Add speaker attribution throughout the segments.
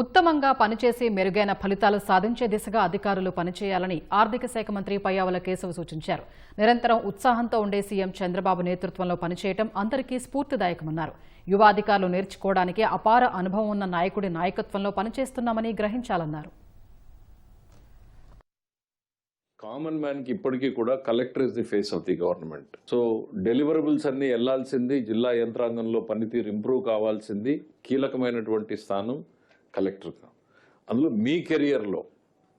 Speaker 1: ఉత్తమంగా పనిచేసి మెరుగైన ఫలితాలు సాధించే దిశగా అధికారులు పనిచేయాలని ఆర్థిక శాఖ మంత్రి పయ్యావల కేశవ్ సూచించారు. నిరంతరం ఉత్సాహంతో ఉండే సీఎం చంద్రబాబు నేతృత్వంలో పనిచేయడం అందరికీ స్ఫూర్తిదాయకమన్నారు. యువ అధికారులు నేర్చుకోవడానికి అపార అనుభవం ఉన్న నాయకుడి నాయకత్వంలో పనిచేస్తున్నామని గ్రహించాలన్నారు.
Speaker 2: కామన్ మ్యాన్కి ఇప్పటికీ కూడా collector is the face of the government. So deliverables అన్ని వెళ్ళాల్సింది జిల్లా యంత్రాంగంలో పనితీరు ఇంప్రూవ్ కావాల్సింది కీలకమైనటువంటి స్థానం. కలెక్టర్ అందులో మీ కెరియర్లో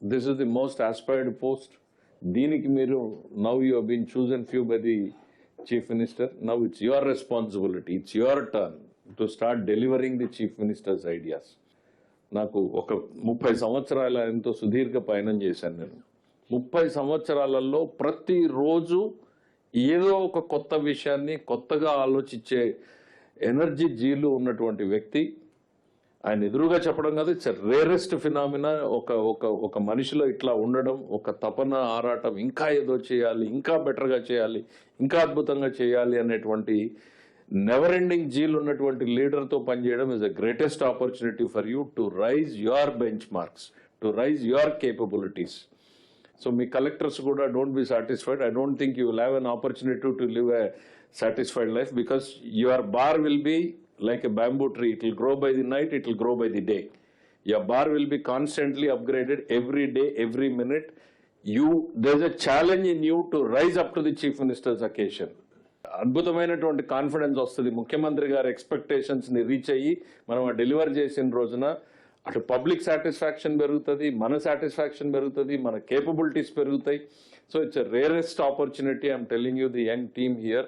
Speaker 2: this is the most aspired post దీనికి మీరు now you been chosen few by the chief minister now it's your responsibility it's your turn to start delivering the chief minister's ideas నాకు ఒక ముప్పై సంవత్సరాల ఎంతో సుదీర్ఘ పయనం చేశాను నేను. ముప్పై సంవత్సరాలలో ప్రతిరోజు ఏదో ఒక కొత్త విషయాన్ని కొత్తగా ఆలోచించే ఎనర్జీ జీలు ఉన్నటువంటి వ్యక్తి. ఆయన ఎదురుగా చెప్పడం కాదు ఇట్స్ రేరెస్ట్ ఫినామినా ఒక ఒక ఒక మనిషిలో ఇట్లా ఉండడం ఒక తపన ఆరాటం ఇంకా ఏదో చేయాలి ఇంకా బెటర్గా చేయాలి ఇంకా అద్భుతంగా చేయాలి అనేటువంటి నెవర్ ఎండింగ్ జీల్ ఉన్నటువంటి లీడర్తో పనిచేయడం is the greatest opportunity for you to rise your benchmarks to rise your capabilities so me collectors కూడా don't be satisfied I don't think you will have an opportunity to live a satisfied life because your bar will be like a bamboo tree it will grow by the night it will grow by the day your bar will be constantly upgraded every day every minute you there's a challenge in you to rise up to the chief minister's occasion అద్భుతమైనటువంటి confidence వస్తుంది. ముఖ్యమంత్రి గారి ఎక్స్పెక్టేషన్స్ని reach అయ్యి మనం ఆ deliver చేసిన రోజున అటు పబ్లిక్ సాటిస్ఫాక్షన్ పెరుగుతుంది మన సాటిస్ఫాక్షన్ పెరుగుతుంది మన కేపబిలిటీస్ పెరుగుతాయి. So it's rarest opportunity I'm telling you the young team here